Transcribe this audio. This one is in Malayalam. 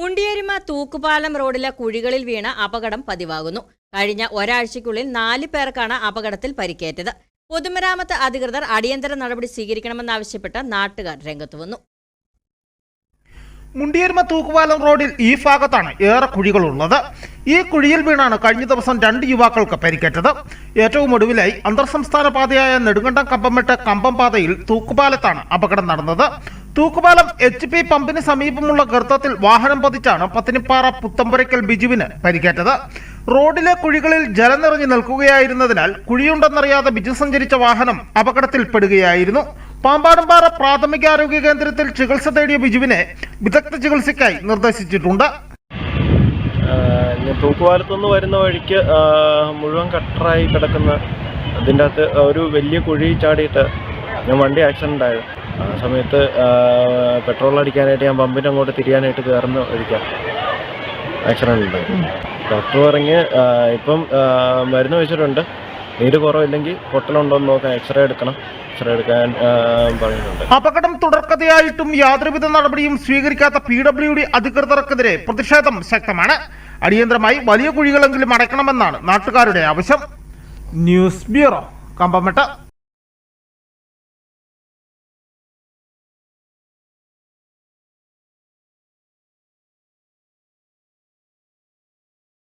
മുണ്ടിയരിമ തൂക്കുപാലം റോഡിലെ കുഴികളിൽ വീണ അപകടം പതിവാകുന്നു. കഴിഞ്ഞ ഒരാഴ്ചയ്ക്കുള്ളിൽ നാല് പേർക്കാണ് അപകടത്തിൽ പരിക്കേറ്റത്. പൊതുമരാമത്ത് അധികൃതർ അടിയന്തര നടപടി സ്വീകരിക്കണമെന്നാവശ്യപ്പെട്ട് നാട്ടുകാർ രംഗത്ത് വന്നു. മുണ്ടിയരുമ തൂക്കുപാലം റോഡിൽ ഈ ഭാഗത്താണ് ഏറെ കുഴികളുള്ളത്. ഈ കുഴിയിൽ വീണാണ് കഴിഞ്ഞ ദിവസം രണ്ട് യുവാക്കൾക്ക് പരിക്കേറ്റത്. ഏറ്റവും ഒടുവിലായി അന്തർ സംസ്ഥാന പാതയായ നെടുങ്കണ്ടം കമ്പമെട്ട് കമ്പം പാതയിൽ തൂക്കുപാലത്താണ് അപകടം നടന്നത്. തൂക്കുപാലം എച്ച് പി പമ്പിന് സമീപമുള്ള ഗർത്തത്തിൽ വാഹനം പതിച്ചാണ് പത്തിനിപ്പാറ പുത്തമ്പുരയ്ക്കൽ ബിജുവിന് പരിക്കേറ്റത്. റോഡിലെ കുഴികളിൽ ജലം നിറഞ്ഞു നിൽക്കുകയായിരുന്നതിനാൽ കുഴിയുണ്ടെന്നറിയാതെ ബിജു സഞ്ചരിച്ച വാഹനം അപകടത്തിൽപ്പെടുകയായിരുന്നു. പാമ്പാടുംപാറ പ്രാഥമികാരോഗ്യ കേന്ദ്രത്തിൽ ചികിത്സ തേടിയ ബിജുവിനെ വിദഗ്ധ ചികിത്സയ്ക്കായി നിർദ്ദേശിച്ചിട്ടുണ്ട്. തൂക്കുപാലത്തുനിന്ന് വരുന്ന വഴിക്ക് മുഴുവൻ കട്ടറായി കിടക്കുന്ന അതിന്റെ അകത്ത് ഒരു വലിയ കുഴി ചാടിയിട്ട് ഞാൻ വണ്ടി ആക്സിഡന്റ് ആയത് ആ സമയത്ത് പെട്രോൾ അടിക്കാനായിട്ട് ഞാൻ പമ്പിന്റെ അങ്ങോട്ട് തിരിയാനായിട്ട് കയറുന്ന ഒഴിക്കാം ആക്സിഡന്റ് ഉണ്ടായി. ഡോക്ടർ പറഞ്ഞ് ഇപ്പം മരുന്ന് വെച്ചിട്ടുണ്ട്. നീര് കുറവില്ലെങ്കിൽ പൊട്ടലുണ്ടോ എന്ന് നോക്കാം എക്സ്റേ എടുക്കണം. എക്സ്റേ എടുക്കാൻ പറയുന്നുണ്ട് അപകടം തുടർക്കഥയായിട്ടും യാതൊരുവിധ നടപടിയും സ്വീകരിക്കാത്ത പി ഡബ്ല്യു ഡി അധികൃതർക്കെതിരെ പ്രതിഷേധം ശക്തമാണ്. അടിയന്തരമായി വലിയ കുഴികളെങ്കിലും അടയ്ക്കണമെന്നാണ് നാട്ടുകാരുടെ ആവശ്യം. News bureau Kambamettu.